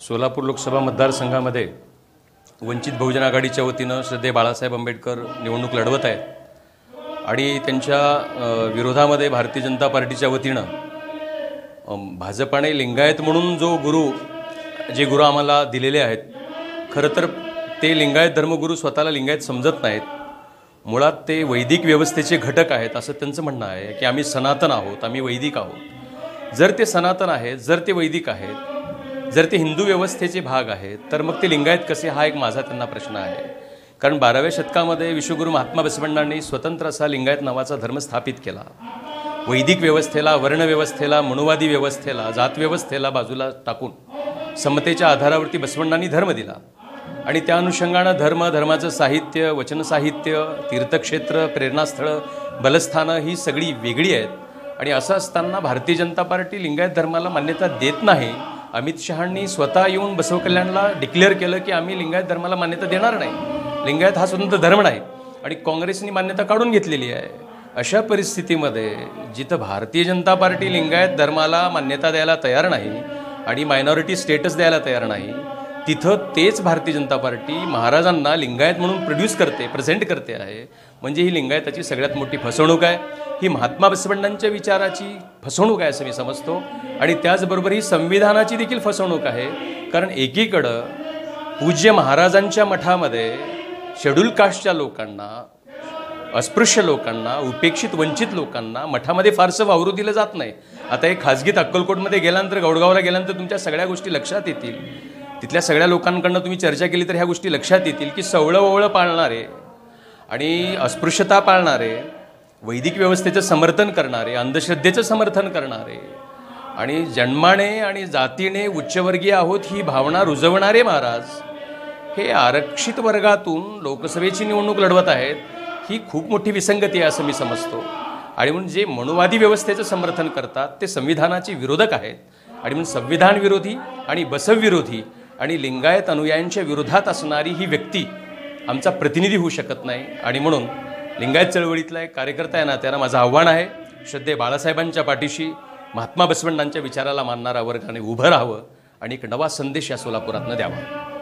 सोलापूर लोकसभा मतदारसंघामध्ये वंचित बहुजन आघाडीच्या वतीनं श्रद्धे बाळासाहेब आंबेडकर निवडणूक लढवत आहेत. आणि त्यांच्या विरोधामध्ये भारतीय जनता पार्टीच्या वतीनं भाजपाने लिंगायत म्हणून जो गुरु जे गुरु आम्हाला दिलेले आहेत खरं तर ते लिंगायत धर्मगुरू स्वतःला लिंगायत समजत नाहीत. मुळात ते वैदिक व्यवस्थेचे घटक आहेत असं त्यांचं म्हणणं आहे की आम्ही सनातन आहोत आम्ही वैदिक आहोत. जर ते सनातन आहेत जर ते वैदिक आहेत जर ते हिंदू व्यवस्थेचे भाग आहेत तर मग ते लिंगायत कसे? हा एक माझा त्यांना प्रश्न आहे. कारण बाराव्या शतकामध्ये विश्वगुरू महात्मा बसवण्णांनी स्वतंत्र असा लिंगायत नावाचा धर्म स्थापित केला. वैदिक व्यवस्थेला वर्णव्यवस्थेला मनुवादी व्यवस्थेला जातव्यवस्थेला बाजूला टाकून समतेच्या आधारावरती बसवण्णांनी धर्म दिला. आणि त्या अनुषंगानं धर्म धर्माचं साहित्य वचन साहित्य तीर्थक्षेत्र प्रेरणास्थळं बलस्थानं ही सगळी वेगळी आहेत. आणि असं असताना भारतीय जनता पार्टी लिंगायत धर्माला मान्यता देत नाही अमित शहांनी स्वतः येऊन बसव कल्याणला डिक्लेअर केलं की आम्ही लिंगायत धर्माला मान्यता देणार नाही. लिंगायत हा स्वतंत्र धर्म नाही आणि काँग्रेसनी मान्यता काढून घेतलेली आहे. अशा परिस्थितीमध्ये जिथं भारतीय जनता पार्टी लिंगायत धर्माला मान्यता द्यायला तयार नाही आणि मायनॉरिटी स्टेटस द्यायला तयार नाही तिथं तेच भारतीय जनता पार्टी महाराजांना लिंगायत म्हणून प्रोड्यूस करते प्रेझेंट करते आहे. म्हणजे ही लिंगायताची सगळ्यात मोठी फसवणूक आहे. ही महात्मा बसवण्णांच्या विचाराची फसवणूक आहे असं मी समजतो. आणि त्याचबरोबर ही संविधानाची देखील फसवणूक आहे. कारण एकीकडं पूज्य महाराजांच्या मठामध्ये शेड्यूल कास्टच्या लोकांना अस्पृश्य लोकांना उपेक्षित वंचित लोकांना मठामध्ये फारसं वावरू दिलं जात नाही. आता एक खाजगीत अक्कलकोटमध्ये गेल्यानंतर गौडगावला गेल्यानंतर तुमच्या सगळ्या गोष्टी लक्षात येतील. तिथल्या सगळ्या लोकांकडनं तुम्ही चर्चा केली तर ह्या गोष्टी लक्षात येतील की सवळं ओवळं पाळणारे आणि अस्पृश्यता पाळणारे वैदिक व्यवस्थेचं समर्थन करणारे अंधश्रद्धेचं समर्थन करणारे आणि जन्माने आणि जातीने उच्चवर्गीय आहोत ही भावना रुजवणारे महाराज हे आरक्षित वर्गातून लोकसभेची निवडणूक लढवत आहेत ही खूप मोठी विसंगती आहे असं मी समजतो. आणि म्हणून जे मनुवादी व्यवस्थेचं समर्थन करतात ते संविधानाचे विरोधक आहेत. आणि म्हणून संविधान विरोधी आणि बसवविरोधी आणि लिंगायत अनुयायांच्या विरोधात असणारी ही व्यक्ती आमचा प्रतिनिधी होऊ शकत नाही. आणि म्हणून लिंगायत चळवळीतला एक कार्यकर्ता आहे ना त्याला माझं आव्हान आहे. श्रद्धे बाळासाहेबांच्या पाठीशी महात्मा बसवण्णांच्या विचाराला मानणारा वर्गाने उभं राहावं आणि एक नवा संदेश या सोलापुरातनं द्यावा.